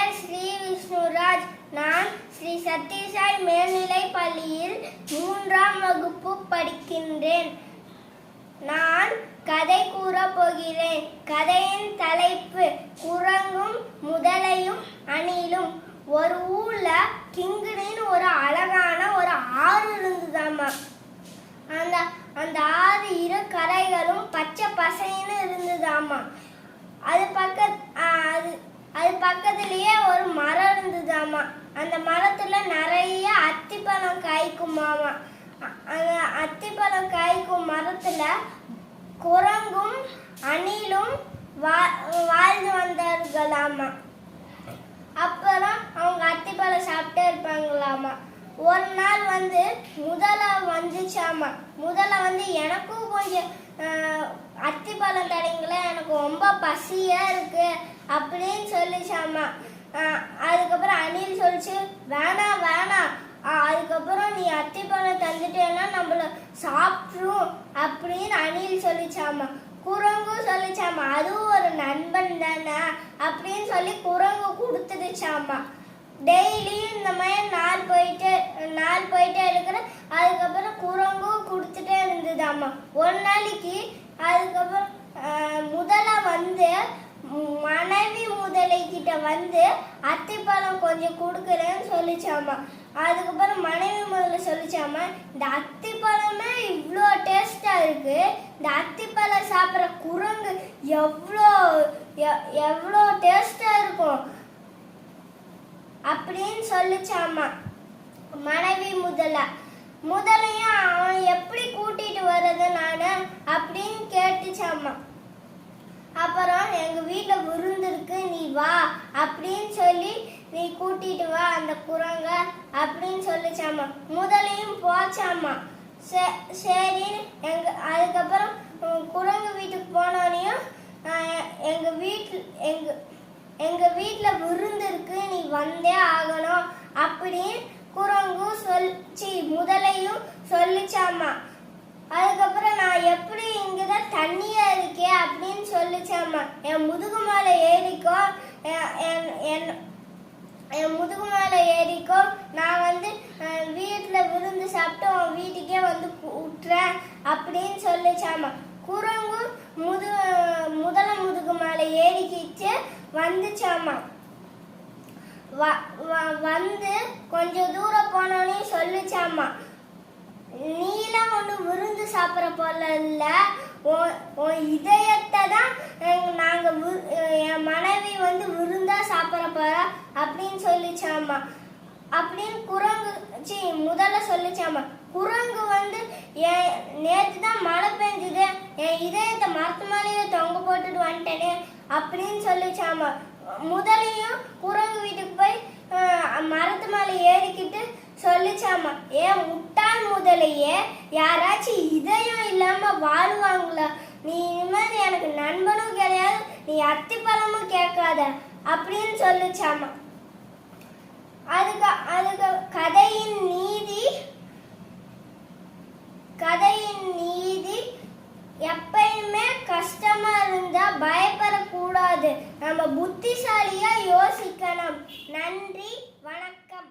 ஸ்ரீ விஷ்ணுவராஜ் நான் ஸ்ரீ சத்யசாய் மேல்நிலைப் பள்ளியில் மூன்றாம் வகுப்பு படிக்கின்றேன். நான் கதை கூறப் போகிறேன். கதையின் தலைப்பு குரங்கும் முதலையும் அணிலும். ஒரு ஊர்ல கிங்குனின்னு ஒரு அழகான ஒரு ஆறு இருந்ததாமா? அந்த அந்த ஆறு இரு கரைகளும் பச்சை பசைன்னு இருந்ததாமா? அது பக்க அது அது பக்கத்துலயே ஒரு மரம் இருந்ததாமா. அந்த மரத்துல நிறைய அத்திப்பழம் காய்க்குமாமா அந்த அத்திப்பழம் காய்க்கும் மரத்துல குரங்கும் அணிலும் வா- வாழ்ந்து வந்தார்களாமா அப்புறம் அவங்க அத்திப்பழம் சாப்பிட்டே இருப்பாங்களாமா. ஒரு நாள் வந்து முதல வந்துச்சாமா முதல்ல வந்து எனக்கும் கொஞ்சம் அத்தி பழம் தடைங்கள எனக்கு ரொம்ப பசியா இருக்கு அப்படின்னு சொல்லிச்சாமா அதுக்கப்புறம் அணில் சொல்லிச்சு வேணாம் வேணாம் அதுக்கப்புறம் நீ அத்தி பழம் தந்துட்டேன்னா நம்மள சாப்பிட்ரும் அப்படின்னு அணில் சொல்லிச்சாமா குரங்கும் சொல்லிச்சாமா அதுவும் ஒரு நண்பன் தானே அப்படின்னு சொல்லி குரங்கு கொடுத்துடுச்சாமா டெய்லியும் இந்த மாதிரி நாள் போயிட்டு நாள் போயிட்டே இருக்கிற அதுக்கப்புறம் குரங்கும் கொடுத்துட்டே இருந்ததாம்மா. ஒரு நாளைக்கு அதுக்கப்புறம் முதல வந்து மனைவி முதலை கிட்ட வந்து அத்திப்பழம் கொஞ்சம் கொடுக்குறேன்னு சொல்லிச்சாமா அதுக்கப்புறம் மனைவி முதல்ல சொல்லிச்சாமா இந்த அத்திப்பழமே இவ்வளோ டேஸ்ட்டாக இருக்கு. இந்த அத்திப்பழம் சாப்பிட்ற குரங்கு எவ்வளோ எ- எவ்வளோ டேஸ்ட்டாக இருக்கும். அப்படின்னு சொல்லிச்சாமா. மனைவி முதல. முதலையும் அவன் எப்படி கூட்டிட்டு வர்றது நானு அப்படின்னு கேட்டுச்சாமா. அப்புறம் எங்க வீட்டுல விருந்திருக்கு நீ வா அப்படின்னு சொல்லி நீ கூட்டிட்டு வா அந்த குரங்க அப்படின்னு சொல்லிச்சாமா. முதலையும் போச்சாமா. சே- சரின்னு எங்க அதுக்கப்புறம் குரங்கு வீட்டுக்கு போனோனையும் எங்க வீட்டில் எங்க எங்க வீட்டுல விருந்து இருக்கு நீ வந்தே ஆகணும் அப்படின்னு குரங்கு சொல்லிச்சு முதலையும் சொல்லிச்சாமா அதுக்கப்புறம் நான் எப்படி இங்கதான் தண்ணியா இருக்கே அப்படின்னு சொல்லிச்சாமா என் முதுகு மேலே ஏறிக்கோ என்- என்- என்- முதுகு மேலே ஏறிக்கோ நான் வந்து வீட்டில் விருந்து சாப்பிட்டு உன் வீட்டுக்கே வந்து விட்டுறேன் அப்படின்னு சொல்லிச்சாமா குரங்கு முது முதல முதுகு மேலே வந்துச்சாமா? வ- வ- வந்து கொஞ்சம் தூரம் போனோடனே சொல்லிச்சாமா? நீலாம் ஒண்ணு விருந்து சாப்பிட்ற போல இல்ல. உன் இதயத்தை தான் நாங்கள் நாங்க என் மனைவி வந்து விருந்தா சாப்பிட போகிறா அப்படின்னு சொல்லிச்சாமா? அப்படின்னு குரங்கு சி முதல்ல சொல்லிச்சாமா? குரங்கு வந்து என் நேற்று தான் மழை பெஞ்சுது. என் இதயத்தை மரத்து மேலேயே தொங்க போட்டுட்டு வந்துட்டேன். அப்படின்னு சொல்லிச்சாமா முதலையும் குரங்கு வீட்டுக்கு போய் மரத்து மேலே ஏறிக்கிட்டு சொல்லிச்சாமா ஏன் முட்டாள் முதலையே யாராச்சும் இதயம் இல்லாம வாழ்வாங்களா? நீ இனிமேல் எனக்கு நண்பனும் கிடையாது நீ அத்திப்பழமும் கேட்காத அப்படின்னு சொல்லிச்சாமா அதுக்கு அதுக்கு கதையின் நம்ம புத்திசாலியாக யோசிக்கணும். நன்றி வணக்கம்.